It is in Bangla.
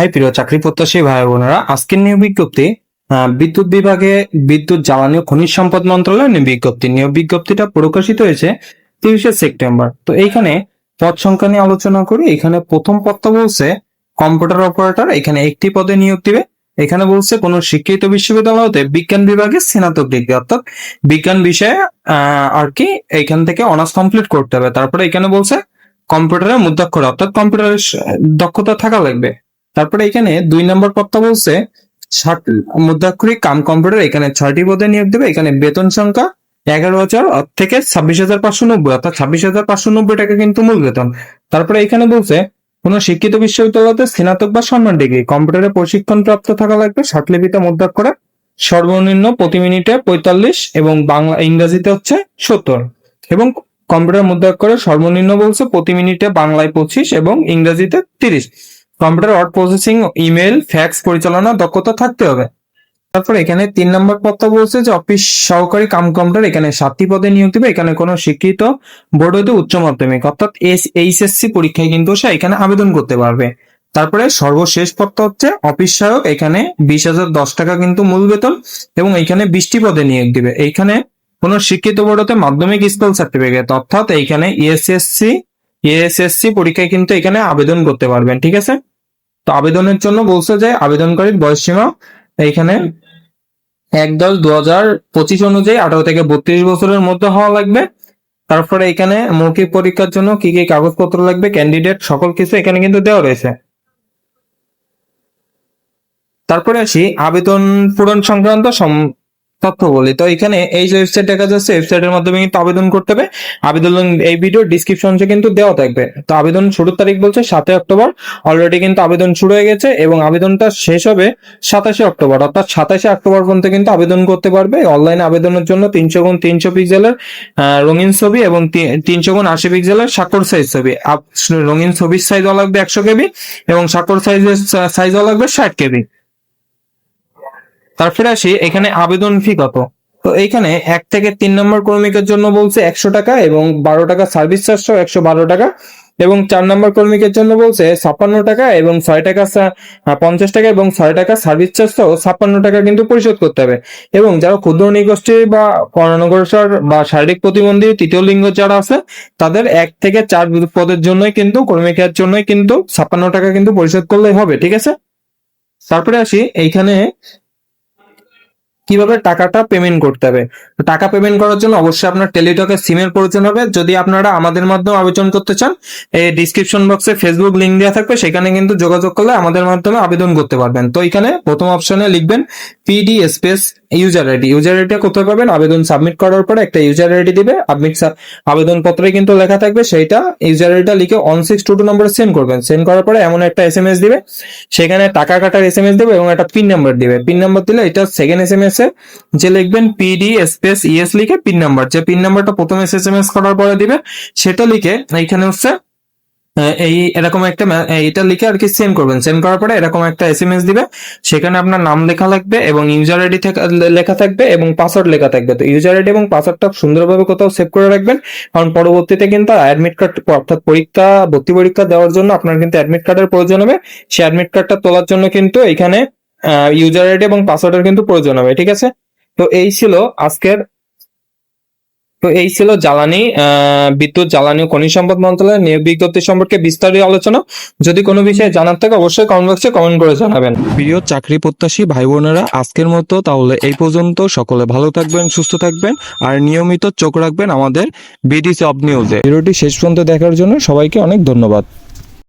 হাই প্রিয় চাকরি প্রত্যাশী ভাই বোনেরা, আজকের নিয়োগ বিজ্ঞপ্তি বিদ্যুৎ বিভাগে বিদ্যুৎ জ্বালানি ও খনিজ সম্পদ মন্ত্রণালয়ের নিয়োগ বিজ্ঞপ্তি। নিয়োগ বিজ্ঞপ্তিটা প্রকাশিত হয়েছে তিরিশে সেপ্টেম্বর। তো এইখানে পদ সংখ্যা নিয়ে আলোচনা করি। এখানে প্রথম পদটা বলছে কম্পিউটার অপারেটর, এখানে একটি পদে নিয়োগ দিবে। এখানে বলছে কোন শিক্ষিত বিশ্ববিদ্যালয় হতে বিজ্ঞান বিভাগে স্নাতক ডিগ্রি, অর্থাৎ বিজ্ঞান বিষয়ে আর কি এখান থেকে অনার্স কমপ্লিট করতে হবে। তারপরে এখানে বলছে কম্পিউটারের মুদ্রাক্ষর, অর্থাৎ কম্পিউটারের দক্ষতা থাকা লাগবে। তারপরে এখানে দুই নম্বর পদটা বলছে মুদ্রাক্ষরিক কাম কম্পিউটার, এখানে ছয়টি পদে নিয়োগ দেবে, এখানে বেতন সংখ্যা এগারো হাজার থেকে ছাব্বিশ হাজার পাঁচশো নব্বই, অর্থাৎ ছাব্বিশ হাজার পাঁচশো নব্বই টাকা কিন্তু মূল বেতন। তারপরে এখানে বলছে, কোন শিক্ষিত বিশ্ববিদ্যালয়তে স্নাতক বা সম্মান ডিগ্রি, কম্পিউটারে প্রশিক্ষণ প্রাপ্ত থাকা লাগবে ষাটলিপিতে মুদ্রাক্ষরে সর্বনিম্ন প্রতি মিনিটে পঁয়তাল্লিশ এবং বাংলা, ইংরাজিতে হচ্ছে সত্তর। এবং কম্পিউটার মুদ্রাক্ষরে সর্বনিম্ন বলছে প্রতি মিনিটে বাংলায় পঁচিশ এবং ইংরাজিতে তিরিশ। Computer word processing, email, fax পরিচালনা, দক্ষতা থাকতে হবে। তারপর এখানে তিন নম্বর পদটা বলছে যে অফিস সহকারী কাম কম্পিউটার এখানে সাতটি পদে নিয়োগ দিবে। এখানে কোনো শিক্ষিত বোর্ড হতে উচ্চ মাধ্যমিক। অর্থাৎ এস এইচএসসি পরীক্ষায় কিন্তু সে এখানে আবেদন করতে পারবে। তারপরে সর্বশেষ পদটা হচ্ছে অফিস সহায়ক। এখানে বিশ হাজার দশ টাকা কিন্তু মূল বেতন এবং এখানে বিশটি পদে নিয়োগ দিবে। এইখানে কোন শিক্ষিত বোর্ড হতে মাধ্যমিক স্কুল সার্টিফিকেট। অর্থাৎ এইখানে ইএসএসসি ইএসএসসি পরীক্ষায় কিন্তু এখানে আবেদন করতে পারবেন। ঠিক আছে? তো আবেদনের জন্য বলছে যে আবেদনকারীর বয়স সীমা এইখানে এক দশ দু হাজার পঁচিশ অনুযায়ী আঠারো থেকে বত্রিশ বছরের মধ্যে হওয়া লাগবে। তারপরে এখানে মৌখিক পরীক্ষার জন্য কি কি কাগজপত্র লাগবে ক্যান্ডিডেট সকল কিছু এখানে কিন্তু দেওয়া রয়েছে। তারপরে আসি, আবেদন পূরণ সংক্রান্ত তথ্য বলি তো এখানে এই যে ওয়েবসাইট দেখা যাচ্ছে ওয়েবসাইটের মাধ্যমে কিন্তু আবেদন করতে হবে। আবেদন এই ভিডিও ডিসক্রিপশনে কিন্তু দেওয়া থাকবে। তো আবেদন শুরুর তারিখ বলছে সাতই অক্টোবর। অলরেডি কিন্তু আবেদন শুরু হয়ে গেছে এবং আবেদনটা শেষ হবে সাতাশে অক্টোবর। অর্থাৎ সাতাশে অক্টোবর পর্যন্ত কিন্তু আবেদন করতে পারবে। অনলাইন আবেদনের জন্য তিনশো গুণ তিনশো পিক্সেলের রঙিন ছবি এবং তিনশো গুণ আশি পিক্সেলের স্বাক্ষর সাইজ ছবি। রঙিন ছবির সাইজ লাগবে একশো কেবি এবং স্বাক্ষর সাইজের সাইজ লাগবে ষাট কেবি। তারপরে আসি, এখানে আবেদন ফি কত? তো এইখানে এক থেকে তিন নম্বর কর্মীকের জন্য বলছে একশো টাকা এবং বারো টাকা সার্ভিস চার্জ সহ একশো বারো টাকা এবং চার নম্বর কর্মীকের জন্য বলছে ছাপ্পান্ন টাকা এবং ছয় টাকা পঞ্চাশ টাকা এবং ছয় টাকা সার্ভিস চার্জ সহ ছাপ্পান্ন টাকা কিন্তু পরিশোধ করতে হবে। এবং যারা ক্ষুদ্র নিগোষ্ঠী বা অনগ্রসর বা শারীরিক প্রতিবন্ধী তৃতীয় লিঙ্গ যারা আছে, তাদের এক থেকে চার পদের জন্যই কিন্তু কর্মীকের জন্যই কিন্তু ছাপ্পান্ন টাকা কিন্তু পরিশোধ করলেই হবে, ঠিক আছে? তারপরে আসি, এইখানে কীভাবে টাকাটা পেমেন্ট করতে হবে? টাকা পেমেন্ট করার জন্য অবশ্যই আপনার টেলিটকের সিমের প্রয়োজন হবে। যদি আপনারা আমাদের মাধ্যমে আবেদন করতে চান, এই ডিসক্রিপশন বক্সে ফেসবুক লিঙ্ক দেওয়া থাকবে। সেখানে কিন্তু যোগাযোগ করলে আমাদের মাধ্যমে আবেদন করতে পারবেন। তো এখানে প্রথম অপশনে লিখবেন PD space user ID user আইডিটা কোথায় পাবেন? আবেদন সাবমিট করার পরে একটা ইউজার আইডি দিবে। আপনি আবেদন পত্রে কিন্তু লেখা থাকবে সেইটা। ইউজার আইডিটা লিখে অন সিক্স টু টু নম্বরে সেন্ড করবেন। সেন্ড করার পরে এমন একটা এস এম এস দিবে। সেখানে টাকা কাটার এস এম এস দেবে এবং একটা পিন নাম্বার দিবে। পিন নাম্বার দিলে এটা সেকেন্ড এস এম এস এ যে লিখবেন পিডি স্পেস ইএস লিখে পিন নাম্বার যে পিন নাম্বারটা প্রথম এস এম এস করার পরে দিবে, সেটা লিখে এইখানে হচ্ছে এই এরকম একটা এইটা লিখে আর কি সেন্ড করবেন। সেন্ড করার পরে এরকম একটা এস এম এস দিবে, সেখানে আপনার নাম লেখা লাগবে এবং ইউজার আইডি লেখা থাকবে এবং পাসওয়ার্ড লেখা থাকবে। তো ইউজার আইডি এবং পাসওয়ার্ডটা সুন্দরভাবে কোথাও সেভ করে রাখবেন। কারণ পরবর্তীতে কিন্তু অ্যাডমিট কার্ড অর্থাৎ পরীক্ষা, ভর্তি পরীক্ষা দেওয়ার জন্য আপনার কিন্তু অ্যাডমিট কার্ডের প্রয়োজন হবে। সেই অ্যাডমিট কার্ডটা তোলার জন্য কিন্তু এখানে ইউজার আইডি এবং পাসওয়ার্ডের কিন্তু প্রয়োজন হবে। ঠিক আছে? তো এই ছিল আজকের তো এই ছিল জ্বালানি আহ, বিদ্যুৎ জ্বালানি খনি খনিজ সম্পদ মন্ত্রণালয়ের নিয়োগ বিজ্ঞপ্তি সম্পর্কে বিস্তারিত আলোচনা। যদি কোনো বিষয়ে জানার থাকে অবশ্যই কমেন্ট বক্সে কমেন্ট করে জানাবেন। প্রিয় চাকরি প্রত্যাশী ভাই বোনেরা আজকের মতো তাহলে এই পর্যন্ত। সকলে ভালো থাকবেন সুস্থ থাকবেন আর নিয়মিত চোখ রাখবেন আমাদের বিডিসি অব নিউজে। ভিডিওটি শেষ পর্যন্ত দেখার জন্য সবাইকে অনেক ধন্যবাদ।